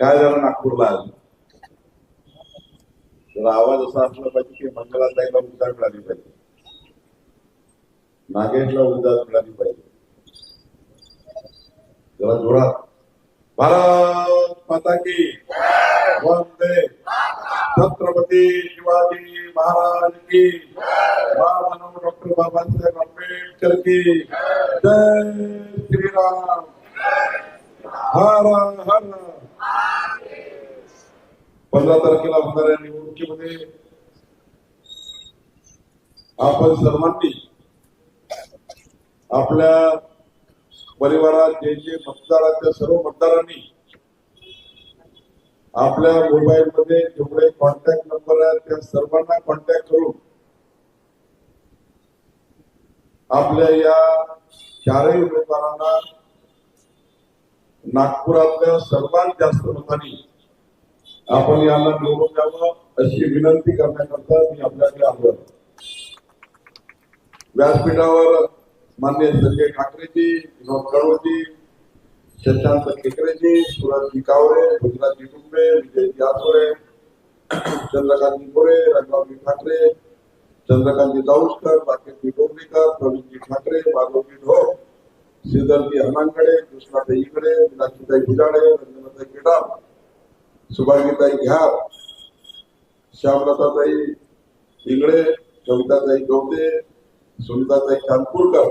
काय झालं नागपूरला आज तर आवाज असा असला पाहिजे की मंगलाताईला उद्धार मिळाली पाहिजे नागेशला उद्धार मिळाली पाहिजे जरा जोरात भारत माता की वंदे छत्रपती शिवाजी महाराज की डॉक्टर बाबासाहेब आंबेडकर की जय श्रीराम. हर हर. पंधरा तारखेला होणाऱ्या निवडणुकीमध्ये आपण सर्वांनी आपल्या परिवारात जे जे मतदार सर्व मतदारांनी आपल्या मोबाईल मध्ये जेवढे कॉन्टॅक्ट नंबर आहेत त्या सर्वांना कॉन्टॅक्ट करून आपल्या या चारही उमेदवारांना नागपुरातल्या सर्वात जास्त मतांनी आपण यांना निवडून द्यावं अशी विनंती करण्याकरता मी आपल्याकडे आलो व्यासपीठावर मान्य संजय ठाकरेजी विनोद कळवजी शशांत खेकरेजी सुरजजी कावरे गुजराती टुंबे विजय जासोळे चंद्रकांत मोरे रंगाजी ठाकरे चंद्रकांतजी दाऊसकर राकेशजी डोंगरीकर प्रवीणजी ठाकरे माधवजी ढोक श्रीधरजी हनांकडे कृष्णाताई इकडे मीनाक्षीताई गुजाडे रंजनाताई केडाम सुभागीताई घ्यार श्यामलताताई इंगळे कविताताई गवते सुनीताताई चांदपूरकर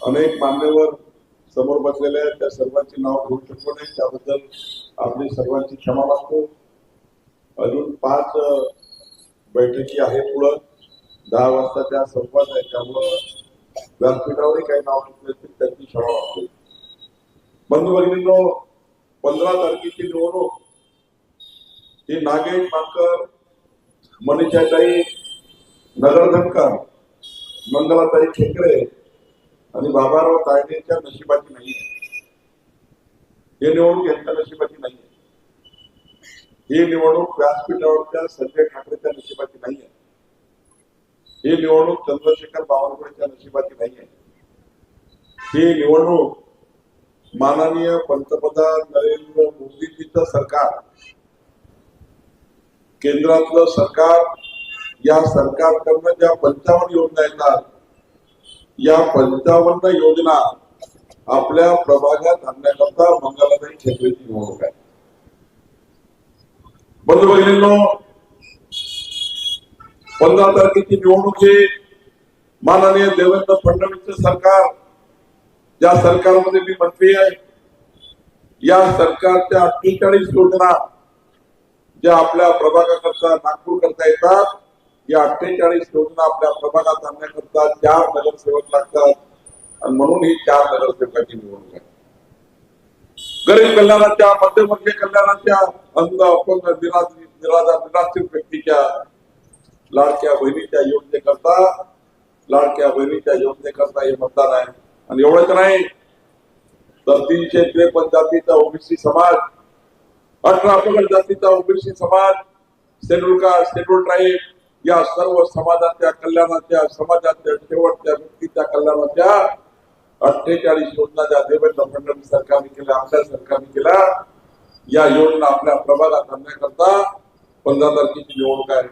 अनेक मान्यवर समोर बसलेल्या आहेत त्या सर्वांची नाव घेऊ शकलो नाही. त्याबद्दल आपली सर्वांची क्षमा मागतो. अजून पाच बैठकी आहे पुढं. दहा वाजता त्या संपत आहे त्यामुळं व्यासपीठावरही काही नाव घेतले असतील त्यांची क्षमा मागतो. बंधू भगिनींनो पंधरा तारखेची निवडणूक. ही नागेश मानकर मनीषाताई नगरधनकर मंगलाताई खेकडे आणि बाबाराव तायडेंच्या नशिबाची नाही. हे निवडणूक यांच्या नशिबाची नाही. ही निवडणूक व्यासपीठावरच्या संजय ठाकरेच्या नशिबाची नाही. आहे ही निवडणूक चंद्रशेखर बावनकुळेच्या नशिबाची नाही. आहे ही निवडणूक माननीय पंतप्रधान नरेंद्र मोदीजीचं सरकार केंद्रातलं सरकार या सरकारकडनं ज्या पंचावन्न योजना येतात या पंचावन्न योजना आपल्या प्रभागात आणण्याकरता मंगलाताई खेकरेची निवडणूक आहे. बंधू भगिनींनो पंधरा तारखेची निवडणूक ही माननीय देवेंद्र फडणवीस सरकार ज्या सरकारमध्ये मी मंत्री आहे. या सरकारच्या अठ्ठेचाळीस योजना ज्या आपल्या प्रभागाकरता नागपूर करता येतात या अठ्ठेचाळीस योजना आपल्या प्रभागात आणण्याकरता चार नगरसेवक लागतात. आणि म्हणून ही चार नगरसेवकाची निवडणूक आहे. गरीब कल्याणाच्या मध्यमवर्गीय कल्याणाच्या अंध अपंग निराधार निराश्रित व्यक्तीच्या लाडक्या बहिणीच्या योजनेकरता लाडक्या बहिणीच्या योजनेकरता हे मतदान आहे. आणि एवढंच नाही तर तीनशे त्रेपन्न जातीचा ओबीसी समाज अठरा अपगड जातीचा ओबीसी समाज शेड्यूल कास्ट शेड्यूल ट्राईब या सर्व समाजाच्या कल्याणाच्या समाजाच्या शेवटच्या व्यक्तीच्या कल्याणाच्या अठ्ठेचाळीस योजना ज्या देवेंद्र फडणवीस सरकारने केल्या आपल्या सरकारने केल्या या योजना आपल्या प्रभागात आणण्याकरता पंधरा तारखेची निवडणूक आहे.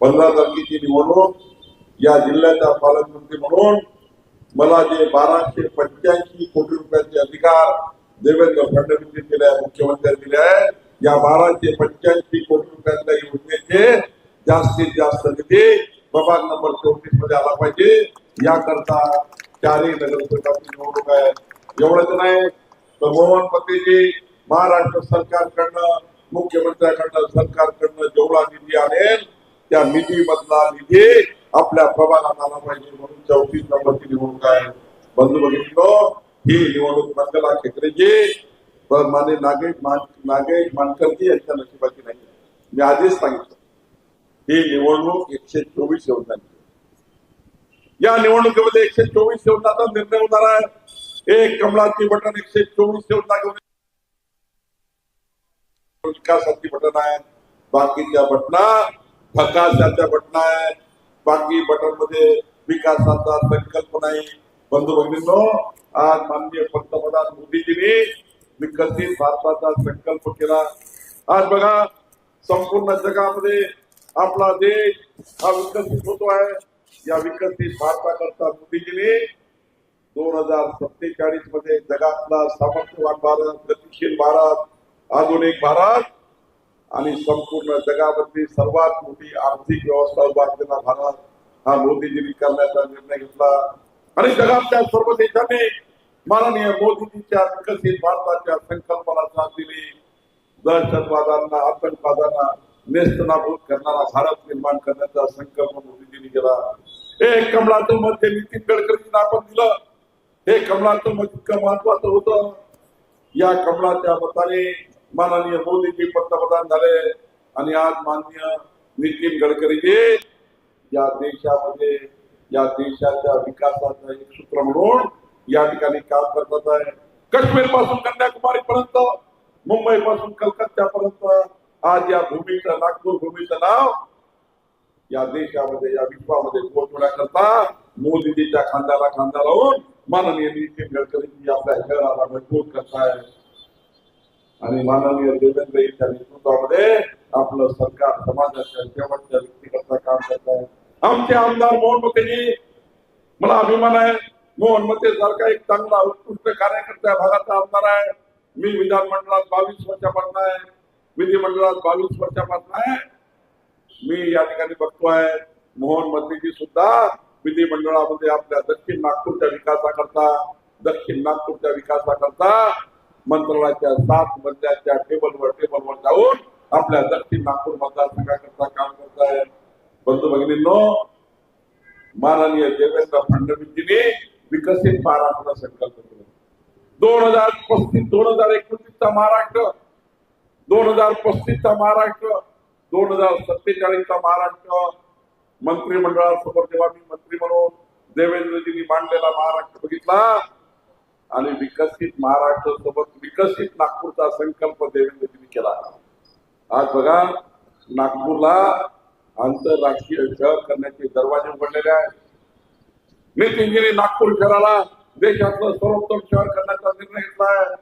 पंधरा तारखेची निवडणूक या जिल्ह्याचा पालकमंत्री म्हणून मला जे बाराशे पंच्याऐंशी कोटी रुपयांचे अधिकार देवेंद्र फडणवीसने दिले आहे मुख्यमंत्र्यांनी दिले आहे या बाराशे पंच्याऐंशी कोटी रुपयांच्या योजनेचे जास्तीत जास्त निधी प्रभाग नंबर चौतीसमध्ये आला पाहिजे. याकरता चारही नगरसेवकांची निवडणूक आहे. एवढंच नाही तर मोहन पतेजी महाराष्ट्र सरकारकडनं मुख्यमंत्र्याकडनं सरकारकडनं जेवढा निधी आणेल त्या निधी मधला निधी आपल्या प्रभागात आला पाहिजे म्हणून चौतीस नंबरची निवडणूक आहे. बंधू बघितलो ही निवडणूक मंगला खेकरेजी माने नागेश मान नागेश मानकरजी यांच्या नशिबाची नाही. मी आधीच सांगितलं. ही निवडणूक एकशे चोवीस योजनांची या निवडणुकीमध्ये एकशे चोवीस योजनाचा निर्णय होणार आहे. एक कमळाची बटन एकशे चोवीस योजना घेऊन विकासाची बटन आहे. बाकीच्या बटना फकाशाच्या बटना आहेत. बाकी बटनमध्ये विकासाचा संकल्प नाही. बंधू भगिनींनो आज माननीय पंतप्रधान मोदीजींनी विकसित भारताचा संकल्प केला. आज बघा संपूर्ण जगामध्ये आपला देश हा विकसित होतो आहे. या विकसित भारताकरता मोदीजींनी दोन हजार सत्तेचाळीसमध्ये जगातला सामर्थ्यवान भारत गतिशील भारत आधुनिक भारत आणि संपूर्ण जगामधली सर्वात मोठी आर्थिक व्यवस्था उभा असलेला भारत हा मोदीजींनी करण्याचा निर्णय घेतला. आणि जगातल्या सर्व देशांनी माननीय मोदीजींच्या विकसित भारताच्या संकल्पना साथ दिली. दहशतवादांना आतंकवादांना नेस्तनाभूत करणारा भारत निर्माण करण्याचा संकल्प मोदीजींनी केला. हे कमलाचं मत ते नितीन गडकरींना आपण दिलं. हे कमलाचं मत इतकं महत्वाचं होतं. या कमलाच्या मताने माननीय मोदीजी पंतप्रधान झाले आणि आज माननीय नितीन गडकरीजी या देशामध्ये या देशाच्या विकासाचं एक सूत्र म्हणून या ठिकाणी काम करतात आहे. काश्मीरपासून कन्याकुमारी पर्यंत मुंबई पासून कलकत्त्यापर्यंत. आज या भूमीचं नागपूर भूमीचं नाव या देशामध्ये या विश्वामध्ये पोहोचवण्याकरता मोदीजीच्या खांद्याला खांदा लावून माननीय नितीन गडकरींनी आपल्या शहराला मजबूत करताय. आणि माननीय देवेंद्र यांच्या नेतृत्वामध्ये आपलं सरकार समाजाच्या शेवटच्या व्यक्तीकरता काम करत आहे आमचे आमदार मोहन मतेजी मला अभिमान आहे. मोहन मते सारखा एक चांगला उत्कृष्ट कार्यकर्ता भागाचा आमदार आहे. मी विधानमंडळात बावीस वर्षापासून आहे विधिमंडळात बावीस वर्षापासून आहे मी या ठिकाणी बघतोय. मोहन मतेजी सुद्धा विधिमंडळामध्ये आपल्या दक्षिण नागपूरच्या विकासाकरता दक्षिण नागपूरच्या विकासाकरता मंत्रालयाच्या सात मजल्याच्या टेबलवर टेबलवर जाऊन आपल्या दक्षिण नागपूर मतदारसंघाकरता काम करत आहे बंधू भगिनींनो माननीय देवेंद्र फडणवीसजींनी विकसित महाराष्ट्र संकल्प केला. दोन हजार पस्तीस दोन हजार एकोणतीसचा महाराष्ट्र दोन हजार पस्तीसचा महाराष्ट्र दोन हजार सत्तेचाळीसचा महाराष्ट्र. मंत्रिमंडळासमोर जेव्हा मी मंत्री म्हणून देवेंद्रजींनी मांडलेला महाराष्ट्र बघितला आणि विकसित महाराष्ट्र सोबत विकसित नागपूरचा संकल्प देवेंद्रजींनी केला. आज बघा नागपूरला आंतरराष्ट्रीय शहर करण्याचे दरवाजे उघडलेले आहेत. नितीनजींनी नागपूर शहराला देशातलं सर्वोत्तम शहर करण्याचा निर्णय घेतला आहे.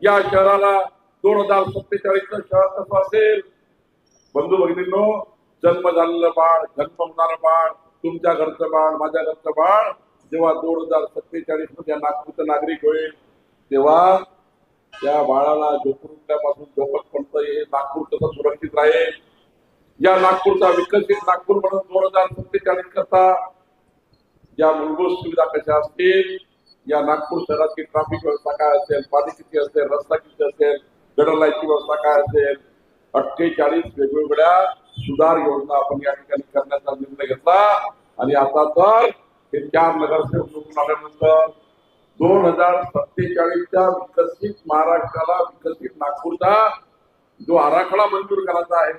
या शहराला दोन हजार सत्तेचाळीसचं शहर कसं असेल. बंधू भगिनींनो जन्म झालेलं बाळ जन्म होणारं बाळ तुमच्या घरचं बाळ माझ्या घरचं बाळ जेव्हा दोन हजार सत्तेचाळीसमध्ये नागपूरचं नागरिक होईल तेव्हा त्या बाळाला झोपून झोपत पडत हे नागपूर कसं सुरक्षित राहील. या नागपूरचा विकसित नागपूर म्हणून दोन हजार सत्तेचाळीस करता या मूलभूत सुविधा कशा असतील? या नागपूर शहराची ट्रॅफिक व्यवस्था काय असेल? पाणी किती असेल? रस्ता किती असेल? गटर व्यवस्था काय असेल? अठ्ठेचाळीस वेगवेगळ्या सुधार योजना आपण या ठिकाणी करण्याचा निर्णय घेतला. आणि आता तर हे चार नगरसेवक निवडून आल्यानंतर दोन हजार सत्तेचाळीसच्या विकसित महाराष्ट्राला विकसित नागपूरचा जो आराखडा मंजूर करायचा आहे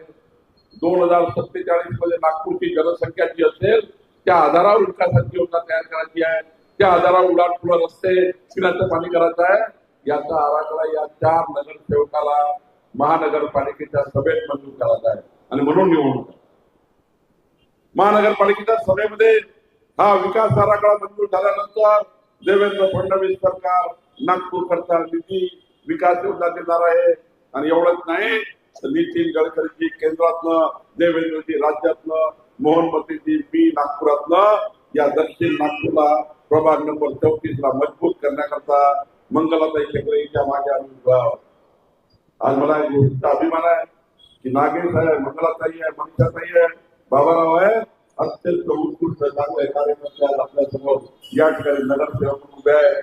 दोन हजार सत्तेचाळीसमध्ये नागपूरची जनसंख्या जी असेल त्या आधारावर विकासाची योजना तयार करायची आहे. त्या आधारावर उडाणपुढं रस्ते पिण्याचं पाणी करायचं आहे. याचा आराखडा या चार नगरसेवकाला महानगरपालिकेच्या सभेत मंजूर करायचा आहे आणि म्हणून निवडणूक महानगरपालिकेच्या सभेमध्ये हा विकास आराखडा मंजूर झाल्यानंतर देवेंद्र फडणवीस सरकार नागपूरकरता निधी विकास योजना देणार आहे. आणि एवढंच नाही नितीन गडकरीजी केंद्रातनं देवेंद्रजी राज्यातनं मोहन मतीजी मी नागपुरातनं या दक्षिण नागपूरला प्रभाग नंबर चौतीसला मजबूत करण्याकरता मंगलाताई शेकडे मागे आम्ही उभा आहोत. आज मला गोष्टीचा अभिमान आहे की नागेश आहे मंगलाताई आहे मनीषाताई आहे बाबाराव आहे अत्यंत उत्कृष्ट चांगले कार्यकर्ते आज आपल्यासमोर या ठिकाणी नगरसेवक उभे आहे.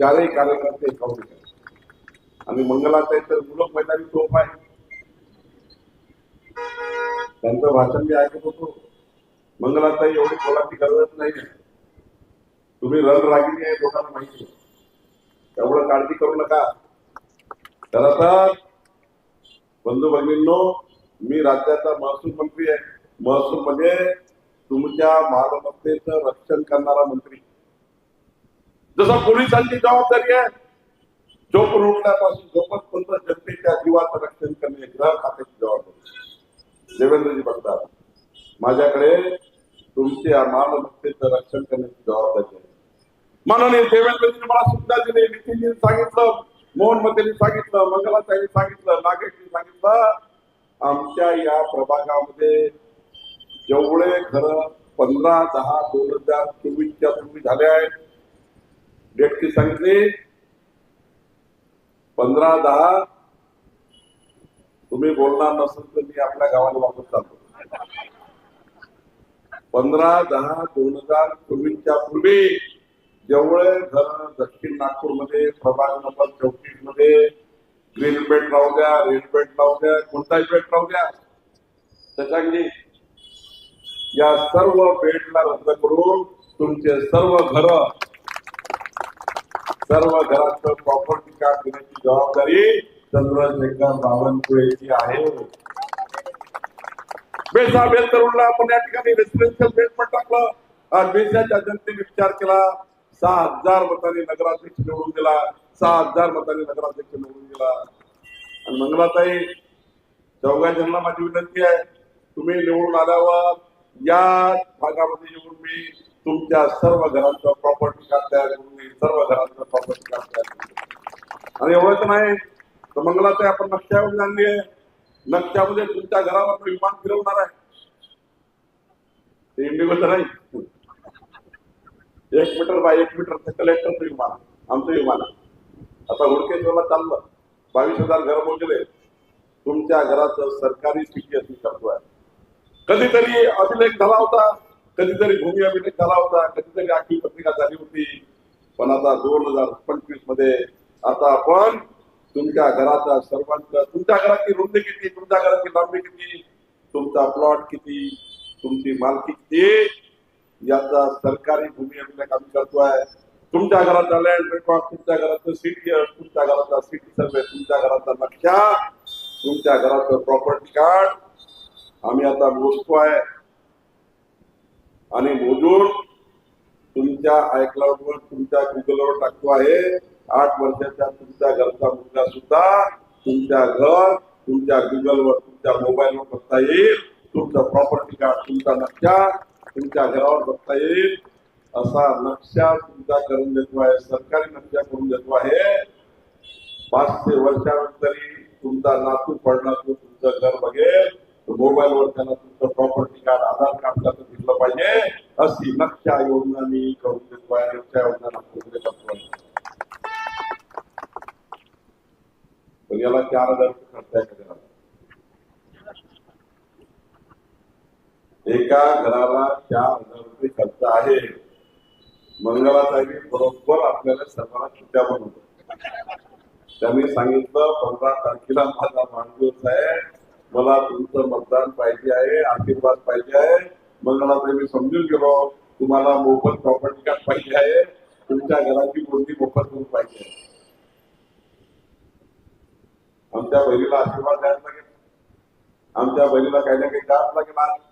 चारही कार्यकर्ते कौल आणि मंगलाताई तर मुलं मैदानी तोफ आहे. त्यांचं भाषण मी ऐकत होतो. मंगलाताई एवढी कोणाची गरजच नाही तुम्ही रणरागिणी आहे लोकांना माहिती आहे. काळजी करू नका. तर तर बंधू भगिनींनो मी राज्याचा महसूल मंत्री आहे. महसूल म्हणजे तुमच्या मालमत्तेचं रक्षण करणारा मंत्री. जसं पोलिसांची जबाबदारी आहे झोप उठल्यापासून झोपतपर्यंत जनतेच्या जीवाचं रक्षण करणे गृह खात्याची जबाबदारी देवेंद्रजी बघतात माझ्याकडे तुमच्या मालमत्तेचं रक्षण करण्याची जबाबदारी आहे. माननीय देवेंद्रजींनी मला सुद्धा दिले नितीनजींनी सांगितलं मोहन मतेंनी सांगितलं मंगलाताईंनी सांगितलं नागेशनी सांगितलं आमच्या या प्रभागामध्ये जेवढे घर पंधरा दहा दोन हजार चोवीसच्या पूर्वी झाले आहेत डेटची सांगितली पंधरा दहा तुम्ही बोलणार नसेल तर मी आपल्या गावाला वापस चालतो पंधरा दहा दोन हजार चोवीसच्या पूर्वी जेवढे घर दक्षिण नागपूरमध्ये प्रभाग नंबर चौतीसमध्ये ग्रीन बेल्ट राहू द्या रेड बेल्ट राहू द्या कोणताही बेल्ट राहू द्या त्याच्यानी या सर्व बेल्टला रद्द करून तुमचे सर्व घर सर्व घराचं प्रॉपर्टी कार्ड देण्याची जबाबदारी चंद्रशेखर बावनकुळेची आहे. बेसा बेल करूनला आपण या ठिकाणी रेसिडेन्शियल बेल्ट पण टाकलं. आणि बेसाच्या जनतेने विचार केला सहा हजार मतांनी नगराध्यक्ष निवडून गेला सहा हजार मतांनी नगराध्यक्ष निवडून गेला आणि मंगलाताई चौघा जणांना माझी विनंती आहे तुम्ही निवडून आल्यावर या भागामध्ये येऊन मी तुमच्या सर्व घरांचा प्रॉपर्टी कार्ड तयार करून सर्व घरांचा प्रॉपर्टी कार्ड तयार करून आणि एवढंच नाही तर मंगलाताई आपण नक्षावर आणली आहे. नक्षामध्ये तुमच्या घरावर विमान फिरवणार आहे. ते इंडिगोचं नाही. एक मीटर बाय एक मीटर कलेक्टरचं विमान आमचं विमान आता हुडकेश्वरला चाललं. बावीस हजार घर मोजले. तुमच्या घराचं सरकारी स्थिती असू करतोय. कधीतरी अभिलेख झाला होता. कधीतरी भूमी अभिलेख झाला होता. कधीतरी आखी पत्रिका झाली होती. पण आता दोन हजार पंचवीसमध्ये आता आपण तुमच्या घराचा सर्वांचा तुमच्या घराची रुंदी किती तुमच्या घराची लांबी किती तुमचा प्लॉट किती तुमची मालकी किती याचा सरकारी भूमी अभिलेख आम्ही करतोय. तुमच्या घराचा लँड रेकॉर्ड तुमच्या घराचं सिटी तुमच्या घराचा सिटी सर्वे तुमच्या घराचा नक्षा तुमच्या घराचं प्रॉपर्टी कार्ड आम्ही आता मोजतोय. आणि मोजून तुमच्या आयक्लाउडवर तुमच्या गुगलवर टाकतो आहे. आठ वर्षाच्या तुमच्या घरचा मुलगा सुद्धा तुमच्या घर तुमच्या गुगलवर तुमच्या मोबाईलवर बघता येईल. तुमचं प्रॉपर्टी कार्ड तुमचा नक्षा तुमच्या घरावर बघता येईल. असा नक्षा तुमचा करून देतो आहे सरकारी नक्षा करून देतो आहे. पाचशे वर्षानंतरही तुमचा नातू पडला तो तुमचं घर बघेल. मोबाईलवर त्याला तुमचं प्रॉपर्टी कार्ड आधार कार्ड त्याचं दिसलं पाहिजे. अशी नक्षा योजना मी करून देतो आहे नक्षा योजना करून करतो आहे. पण याला चार हजार खर्च आहे का घराला? एका घराला चार हजार रुपये खर्च आहे. मंगळाताई बरोबर आपल्याला सर्वांना सुट्ट्या बनवतो त्यांनी सांगितलं पंधरा तारखेला माझा वाढदिवस आहे. मला तुमचं मतदान पाहिजे आहे आशीर्वाद पाहिजे आहे. मंगळाताई मी समजून गेलो तुम्हाला मोफत प्रॉपर्टी कार्ड पाहिजे आहे. तुमच्या घराची मूर्ती मोफत करून पाहिजे आहे. आमच्या बहिणीला आशीर्वाद द्यायला लागेल. आमच्या बहिणीला काही ना काही द्यावं लागेल आज.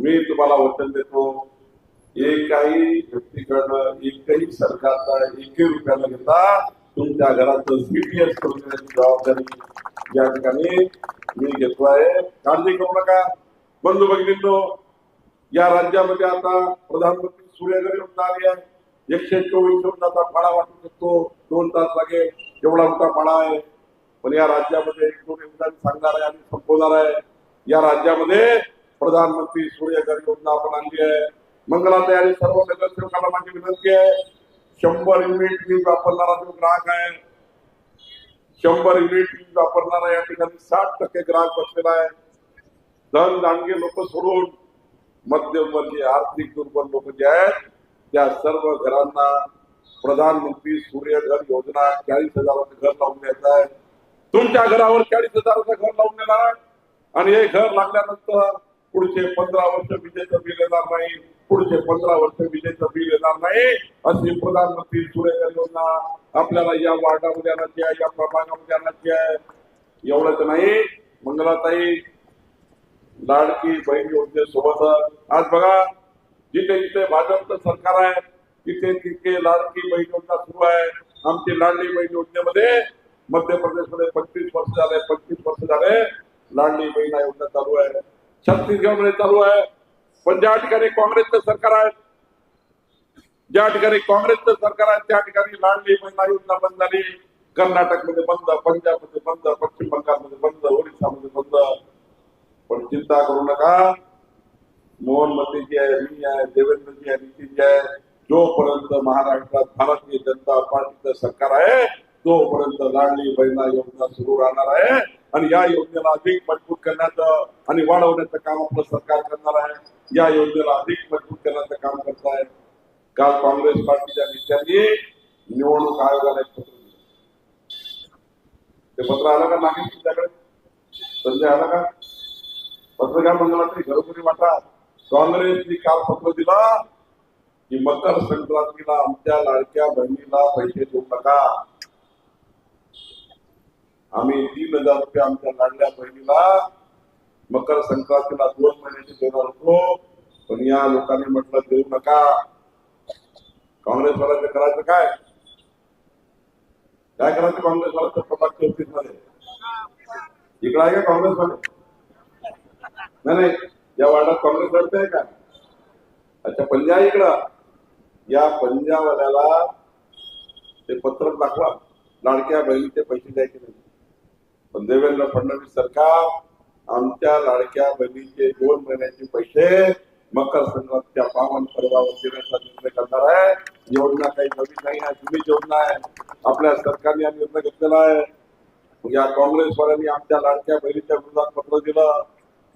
मी तुम्हाला वचन देतो एकाही व्यक्तीकडनं एकही सरकारचा एकही रुपयाला घेता तुमच्या घराचं सीपीएस करून देण्याची जबाबदारी या ठिकाणी मी घेतो आहे काळजी करू नका. बंधू बघितलो या राज्यामध्ये आता प्रधानमंत्री सूर्यघर आले आली आहे. एकशे चोवीस योजनाचा फाळा वाटू शकतो. दोन तास लागेल. एवढा मोठा फाळा आहे. पण या राज्यामध्ये एक दोन योजना सांगणार आहे आणि संपवणार आहे. या राज्यामध्ये प्रधानमंत्री सूर्यघर योजना आपण आणली आहे. मंगला तयारी सर्व नगरसेवकांना माझी विनंती आहे. शंभर युनिट वीज वापरणारा जो ग्राहक आहे शंभर युनिट वीज वापरणारा या ठिकाणी साठ टक्के ग्राहक बसलेला आहे. धन दांडगे लोक सोडून मध्यमवर्गीय आर्थिक दुर्बल लोक जे आहेत त्या सर्व घरांना प्रधानमंत्री सूर्यघर योजना चाळीस हजाराचं घर लावून द्यायचं आहे. तुमच्या घरावर चाळीस हजाराचं घर लावून देणार आणि हे घर लागल्यानंतर पुढचे पंधरा वर्ष विजेचं बिल येणार नाही पुढचे पंधरा वर्ष विजेचं बिल येणार नाही अशी प्रधानमंत्री सूर्यघर योजना आपल्याला या वार्डामध्ये आणायची आहे या प्रभागामध्ये आणायची आहे. एवढंच नाही. मंगलाताई लाडकी बहीण योजनेसोबत आज बघा जिथे जिथे भाजपचं सरकार आहे तिथे तिथे लाडकी बहीण योजना सुरू आहे. आमची लाडली बहीण योजनेमध्ये मध्य प्रदेशमध्ये पंचवीस वर्ष झाले पंचवीस वर्ष झाले लाडली बहीण योजना चालू आहे. छत्तीसगडमध्ये चालू आहे पण ज्या ठिकाणी काँग्रेसचं सरकार आहे ज्या ठिकाणी काँग्रेसचं सरकार आहे त्या ठिकाणी लाडली महिला योजना बंद झाली. कर्नाटकमध्ये बंद पंजाबमध्ये बंद पश्चिम बंगालमध्ये बंद ओरिसामध्ये बंद. पण चिंता करू नका. मोहन मतेजी आहे मी आहे देवेंद्रजी आहे नितीनजी आहे जोपर्यंत महाराष्ट्रात भारतीय जनता पार्टीचं सरकार आहे तोपर्यंत लाडली बहिणा योजना सुरू राहणार आहे आणि या योजनेला अधिक मजबूत करण्याचं आणि वाढवण्याचं काम आपलं सरकार करणार आहे या योजनेला अधिक मजबूत करण्याचं काम करत आहे. काल काँग्रेस पार्टीच्या नेत्यांनी निवडणूक आयोगाला एक पत्र दिलं. ते पत्र आलं का नाही तुमच्याकडे? संजय आला का? पत्रकार मंडळातली घरोघरी वाटा. काँग्रेसनी काल पत्र दिला की मकर संक्रांतीला आमच्या लाडक्या बहिणीला पैसे देऊ नका. आम्ही तीन हजार रुपये आमच्या लाडल्या बहिणीला मकर संक्रांतीला दोन महिन्याचे देणार होतो. पण या लोकांनी म्हटलं देऊ नका. काँग्रेसवाल्याचं करायचं काय? काय करायचं काँग्रेसवाल्याचं प्रभाग चौतीसमध्ये. इकडे आहे का काँग्रेसवाले नाही नाही. या वार्डात काँग्रेस लढते का? अच्छा पंजा इकडं. या पंजावाल्याला ते पत्रक दाखवा. लाडक्या बहिणीचे पैसे द्यायचे नाही. पण देवेंद्र फडणवीस सरकार आमच्या लाडक्या बहिणीचे दोन महिन्याचे पैसे मकर संक्रांतीच्या पावन पर्वावर देण्याचा निर्णय करणार आहे. योजना काही नवीन नाही आहे जुनीच योजना आहे. आपल्या सरकारने हा निर्णय घेतलेला आहे. या काँग्रेसवाल्यांनी आमच्या लाडक्या बहिणीच्या विरोधात पत्र दिलं.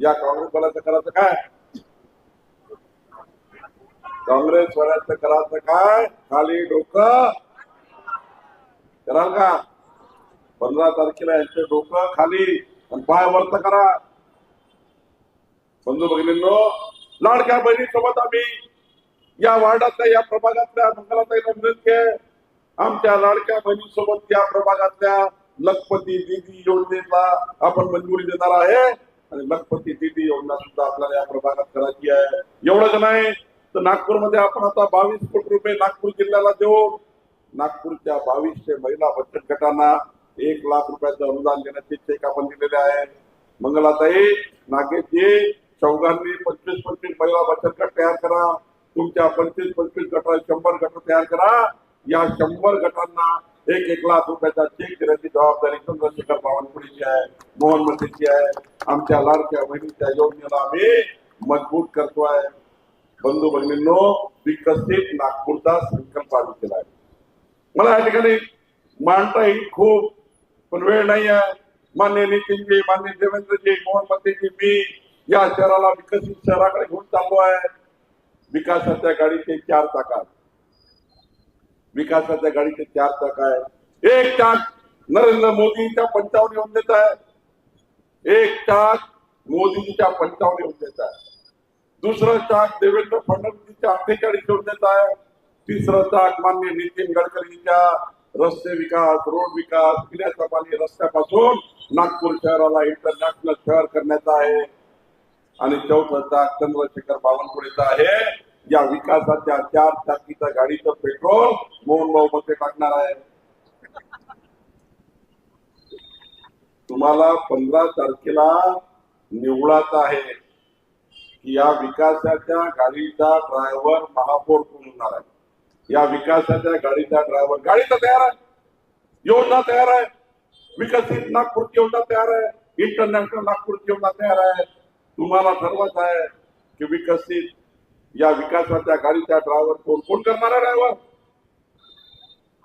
या काँग्रेसवाल्याचं करायचं काय? काँग्रेसवाल्याचं करायचं काय? खाली डोकं. कराल का? पंधरा तारखेला यांचं डोकं खाली पाय वर्त करा. बंधू भगिनींनो लाडक्या बहिणी सोबत आम्ही या वार्डातल्या या प्रभागातल्या मंगलाताई विनंती आमच्या लाडक्या बहिणी सोबत या प्रभागातल्या लखपती दिदी योजनेला आपण मंजुरी देणार आहे. आणि लखपती दिदी योजना सुद्धा आपल्याला या प्रभागात करायची आहे. एवढंच नाही तर नागपूरमध्ये आपण आता बावीस कोटी रुपये नागपूर जिल्ह्याला देऊ. नागपूरच्या बावीसशे महिला बचत गटांना एक लाख रुपयाचं अनुदान देण्याचे चेक आपण दिलेले आहे मंगलाताई नागेशजी चौघांनी पंचवीस पंचवीस महिला बचत गट तयार करा. तुमच्या पंचवीस पंचवीस गटा शंभर गट तयार करा. या शंभर गटांना एक एक लाख रुपयाचा चेक देण्याची जबाबदारी चंद्रशेखर बावनकुळेची आहे मोहन मतेची आहे. आमच्या लाडक्या बहिणीच्या योजनेला आम्ही मजबूत करतोय बंधू भगिनींनो विकसित नागपूरचा संकल्प आम्ही केला आहे. मला या ठिकाणी मांडता येईल खूप. पण वेळ नाही आहे. मान्य नितीनजी मान्य देवेंद्रजी मोहन मी या शहराला विकसित शहराकडे घेऊन चाललो आहे. विकासाच्या गाडीचे चार चाका विकासाच्या गाडीचे चार चाक आहे एक चाक नरेंद्र मोदींच्या पंचावन्न योजनेत आहे. एक चाक मोदींच्या पंचावन्न योजनेत आहे. दुसरं चाक देवेंद्र फडणवीसच्या अठ्ठेचाळीस योजनेत आहे. तिसरं चाक मान्य नितीन गडकरींच्या रस्ते विकास रोड विकास पिण्याचा पाणी रस्त्यापासून नागपूर शहराला इंटरनॅशनल शहर करण्याचा आहे. आणि चौथं चंद्रशेखर बावनकुळेचा आहे. या विकासाच्या चार चाकीच्या गाडीचं पेट्रोल मोहन भाऊ मध्ये टाकणार आहे. तुम्हाला पंधरा तारखेला निवडाचा आहे की या विकासाच्या गाडीचा ड्रायव्हर महापौर कोण होणार आहे? या विकासाच्या गाडीचा ड्रायव्हर गाडी तर तयार आहे. योजना तयार आहे. विकसित नागपूरची योजना तयार आहे. इंटरनॅशनल नागपूरची योजना तयार आहे. तुम्हाला सर्वच आहे की विकसित या विकासाच्या गाडीचा ड्रायव्हर कोण? कोण करणार आहे ड्रायव्हर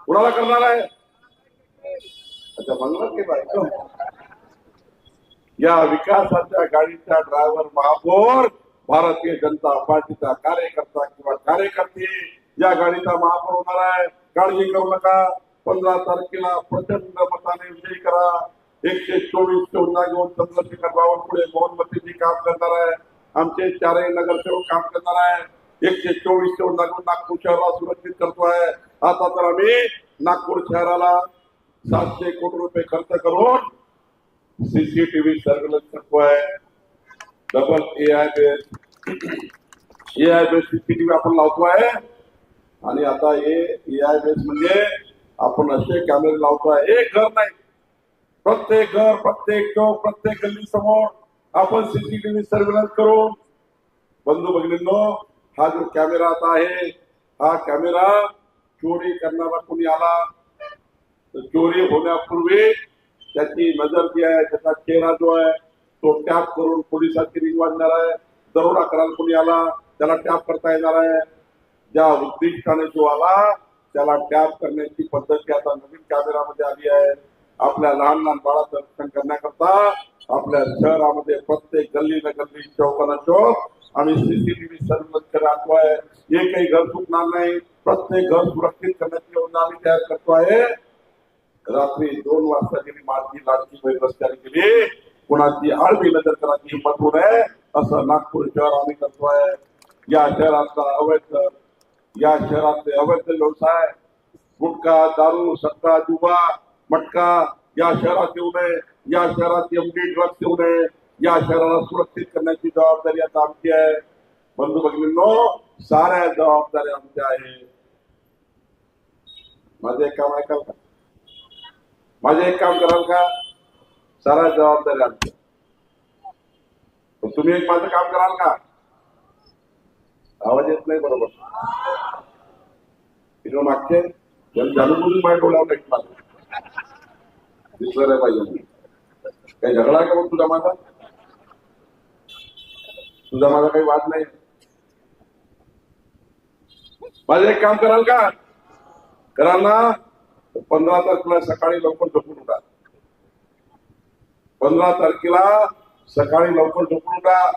कुणाला करणार आहे? अच्छा म्हणलं की हो. या विकासाच्या गाडीचा ड्रायव्हर महापौर भारतीय जनता पार्टीचा कार्यकर्ता किंवा कार्यकर्ते. या गाडीचा महापौर होणार आहे. काळजी करू नका. पंधरा तारखेला प्रचंड मताने विजयी करा. एकशे चोवीस चौदा घेऊन चंद्रशेखर बावनकुळे पुढे मतीजी काम करणार आहे. आमचे चारही नगरसेवक काम करणार आहे. एकशे चोवीस चौदा घेऊन नागपूर शहराला सुरक्षित करतोय. आता तर आम्ही नागपूर शहराला सातशे कोटी रुपये खर्च करून सीसीटीव्ही सर्वेलन्स करतोय double A I base A I base CCTV आपण लावतोय? आणि आता हे ए आय बेस म्हणजे आपण असे कॅमेरे लावतोय एक घर नाही. प्रत्येक घर प्रत्येक चौक प्रत्येक गल्ली समोर आपण सीसीटीव्ही सर्व्हिलन्स करून बंधू भगिनींनो हा जो कॅमेरा आता आहे हा कॅमेरा चोरी करणारा कोणी आला तर चोरी होण्यापूर्वी त्याची नजर जी आहे त्याचा चेहरा जो आहे तो टॅप करून पोलिसांची रिंग वाढणार आहे. दरोडा करायला कोणी आला त्याला टॅप करता येणार आहे. ज्या उद्दिष्टाने जो आला त्याला टॅप करण्याची पद्धती आता नवीन कॅमेरामध्ये आली आहे. आपल्या लहान लहान बाळाचं रक्षण करण्याकरता आपल्या शहरामध्ये प्रत्येक गल्ली न गल्ली चौकाना चौक आम्ही सीसीटीव्ही सर्व आहे एकही घर चुकणार नाही. प्रत्येक घर सुरक्षित करण्याची योजना आम्ही तयार करतो आहे. रात्री दोन वाजता गेली माझी लाडकी बहीण रस्त्याने गेली. कुणाची आळवी नजर करायची हिंमत होऊ नये. असं नागपूर शहर आम्ही करतो आहे या शहरातला अवैध या शहरातले अवैध व्यवसाय, गुटखा, दारू, सट्टा जुवा मटका, या शहरात येऊ नये या शहरात एमडी ड्रग्स येऊ नये या शहराला सुरक्षित करण्याची जबाबदारी आता आमची आहे बंधू भगिनींनो साऱ्या जबाबदाऱ्या आमच्या आहे माझं एक काम ऐकाल का? माझे एक काम कराल का? साऱ्या जबाबदारी आमच्या पण तुम्ही एक माझं काम कराल का? आवाज येत नाही बरोबर. तिकडे मागचे जाणून माझ्या डोळ्यावर टाकत माझं दिसलं नाही पाहिजे. काही झगडा का मग तुझा माझा तुझा माझा काही वाद नाही? माझं एक काम कराल का? कराल ना? पंधरा तारखेला सकाळी लवकर झोपून उठा. पंधरा तारखेला सकाळी लवकर झोपून उठा.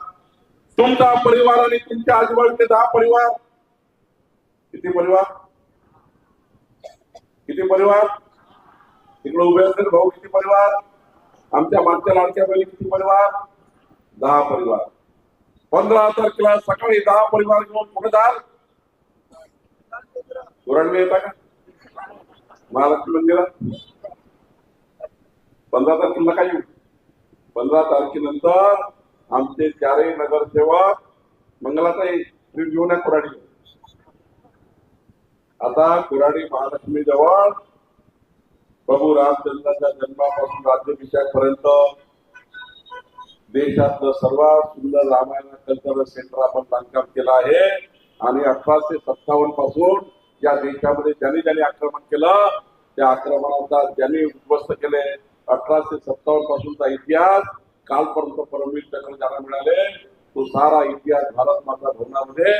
तुमचा परिवार आणि तुमच्या आजूबाजूचे दहा परिवार. किती परिवार? किती परिवार? तिकडे उभे असतील भाऊ किती परिवार? आमच्या मागच्या लाडक्या बहिणी किती परिवार? दहा परिवार. पंधरा तारखेला सकाळी दहा परिवार घेऊन पुढे जाल उरणवे येता का? महालक्ष्मी मंदिरात. पंधरा तारखेला काय येऊ. पंधरा तारखेनंतर आमचे चारही नगरसेवक मंगलाताई तुम्ही घेऊन या कुराडी. आता कुराडी महालक्ष्मी जवळ प्रभू रामचंद्राच्या जन्मापासून राज्याभिषेकापर्यंत देशातलं सर्वात सुंदर रामायण कल्चरल सेंटर आपण बांधकाम केलं आहे. आणि अठराशे सत्तावन्नपासून या देशामध्ये ज्यांनी ज्यांनी आक्रमण केलं त्या आक्रमणाचा ज्यांनी उद्ध्वस्त केले अठराशे सत्तावन्न पासूनचा इतिहास कालपर्यंत परमवीर चक्र ज्याला मिळाले. तो सारा इतिहास भारत माता भवनामध्ये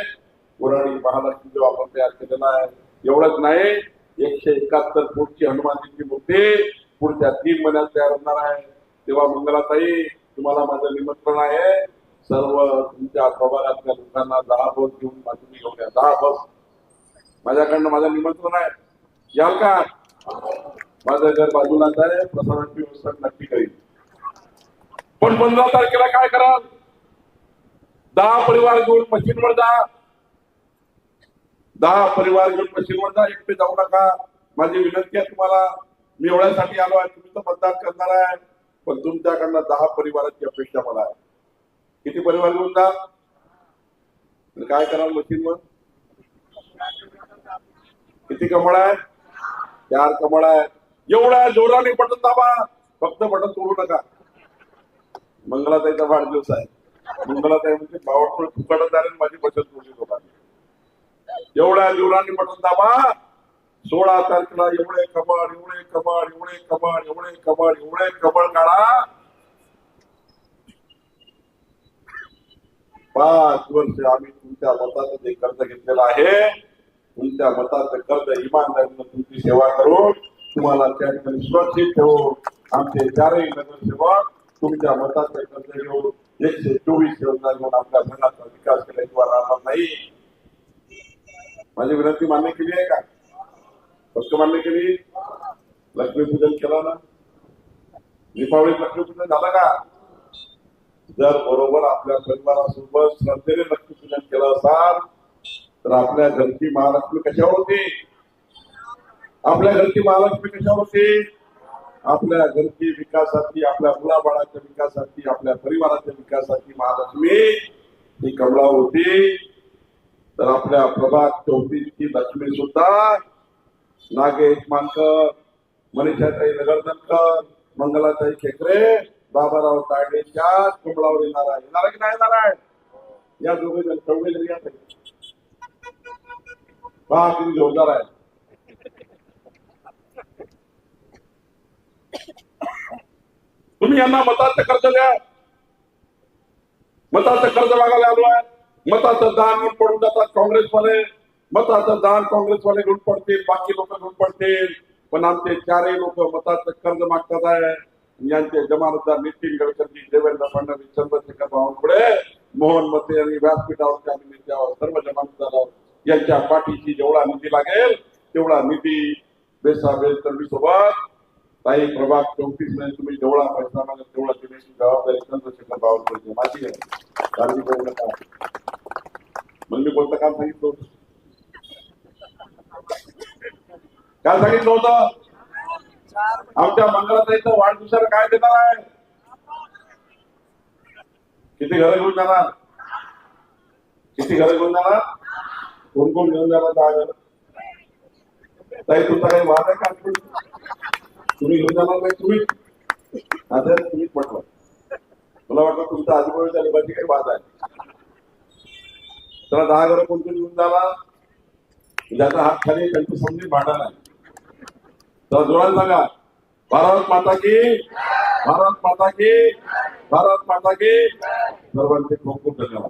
पुराणी महालक्ष्मी जो आपण तयार केलेला आहे एवढंच नाही एकशे एकाहत्तर फूटची हनुमानजीची मूर्ती पुढच्या तीन महिन्यात तयार होणार आहे. तेव्हा मंगलाताई तुम्हाला माझं निमंत्रण आहे. सर्व तुमच्या प्रभागातल्या लोकांना दहा बस घेऊन तुम्ही घेऊन या दहा बस. माझ्याकडनं माझं निमंत्रण आहे. याल का? माझं घर बाजूलाच आहे. प्रसाराची व्यवस्था नक्की करील पण पंधरा तारखेला काय कराल? दहा परिवार घेऊन मशीनवर जा. दहा परिवार घेऊन मशीनवर जा. एकटे जाऊ नका. माझी विनंती आहे तुम्हाला. मी एवढ्यासाठी आलो आहे. तुम्ही तर मतदान करणार आहे. पण तुमच्याकडनं दहा परिवाराची अपेक्षा मला आहे. किती परिवार घेऊन जा? काय कराल मशीनवर? किती कमळ आहे? चार कमळ आहे. एवढ्या जोराने बटन दाबा. फक्त बटन तोडू नका. मंगलाताईचा वाढदिवस आहे. मंगलाताई म्हणजे बावडपुळे फुकटच आहे आणि माझी बचत तोडली लोकांनी. एवढ्या लिवरांनी बटन दाबा. सोळा तारखेला एवढे कबाड एवढे कबाड एवढे कबाड एवढे कबाड एवढे कबळ काढा. पाच वर्ष आम्ही तुमच्या मताचं जे कर्ज घेतलेलं आहे तुमच्या मताचं कर्ज इमानदारीनं तुमची सेवा करून तुम्हाला त्या ठिकाणी सुरक्षित ठेवून आमचे चारही नगरसेवक तुमच्या मताचा कर्ज घेऊन एकशे चोवीस योजना घेऊन आपल्या धरणाचा विकास केल्याशिवाय राहणार नाही. माझी विनंती मान्य केली आहे का? फक्त मान्य केली? लक्ष्मीपूजन केलं ना? दीपावळीत लक्ष्मीपूजन झालं का? जर बरोबर आपल्या परिवारासोबत श्रद्धेने लक्ष्मीपूजन केलं असाल तर आपल्या घरची महालक्ष्मी कशावर होती? आपल्या घरची महालक्ष्मी कशावर होती? आपल्या घरची विकासाची आपल्या मुलाबाळाच्या विकासाची आपल्या परिवाराच्या विकासाची महालक्ष्मी ही कमळा होती. तर आपल्या प्रभात चौथीची लक्ष्मी सुद्धा नागेश मानकर मनीषाताई नगरदनकर मंगलाताई खेकरे बाबाराव तायडेच्या कमळावर येणार आहे येणार आहे की नाही येणार आहे या दोघे जण चौघे जण या जोरदार आहे. तुम्ही यांना मताचं कर्ज द्या. मताचं कर्ज मागायला आलो आहे. मताचं दान घेऊन पडून जातात काँग्रेसवाले. मताचं दान काँग्रेसवाले घेऊन पडतील बाकी लोक घेऊन पडतील. पण आमचे चारही लोक मताचं कर्ज मागतात आहे. यांचे जमानतदार नितीन गडकरी देवेंद्र फडणवीस चंद्रशेखर बावनकुळे मोहन मते आणि व्यासपीठावरच्या आम्ही नेत्यावर सर्व जमानतदार यांच्या पाठीशी जेवढा निधी लागेल तेवढा निधी बेसाबेस तडवी सोबत ताई प्रभाग चौतीसमध्ये तुम्ही जेवढा पैसा मागेल तेवढा देण्याची जबाबदारी चंद्रशेखर बावनकुळे माझी आहे. काळजी करू नका मग मी कोणतं काम सांगितलं होतं. काय सांगितलं होतं? आमच्या मंगळाचा वाढदिवसाला काय देणार आहे? किती घरं घेऊन जाणार? किती घरं घेऊन जाणार? कोण कोण घेऊन जाणार दहा घर? ताई तुमचा काही वाद आहे का? तुम्ही घेऊन जाणार नाही तुम्ही आता तुम्हीच म्हटलं मला वाटलं तुमचा आजूबाजूच्या लोकांची काही वाद आहे. त्याला दहा घरं कोण घेऊन जाला ज्याचा म्हणजे हात खाली त्यांचं समजून भांडण आहे तर जोरात सांगा. भारत माता की भारत माता की भारत माता की. सर्वांचे खूप खूप धन्यवाद.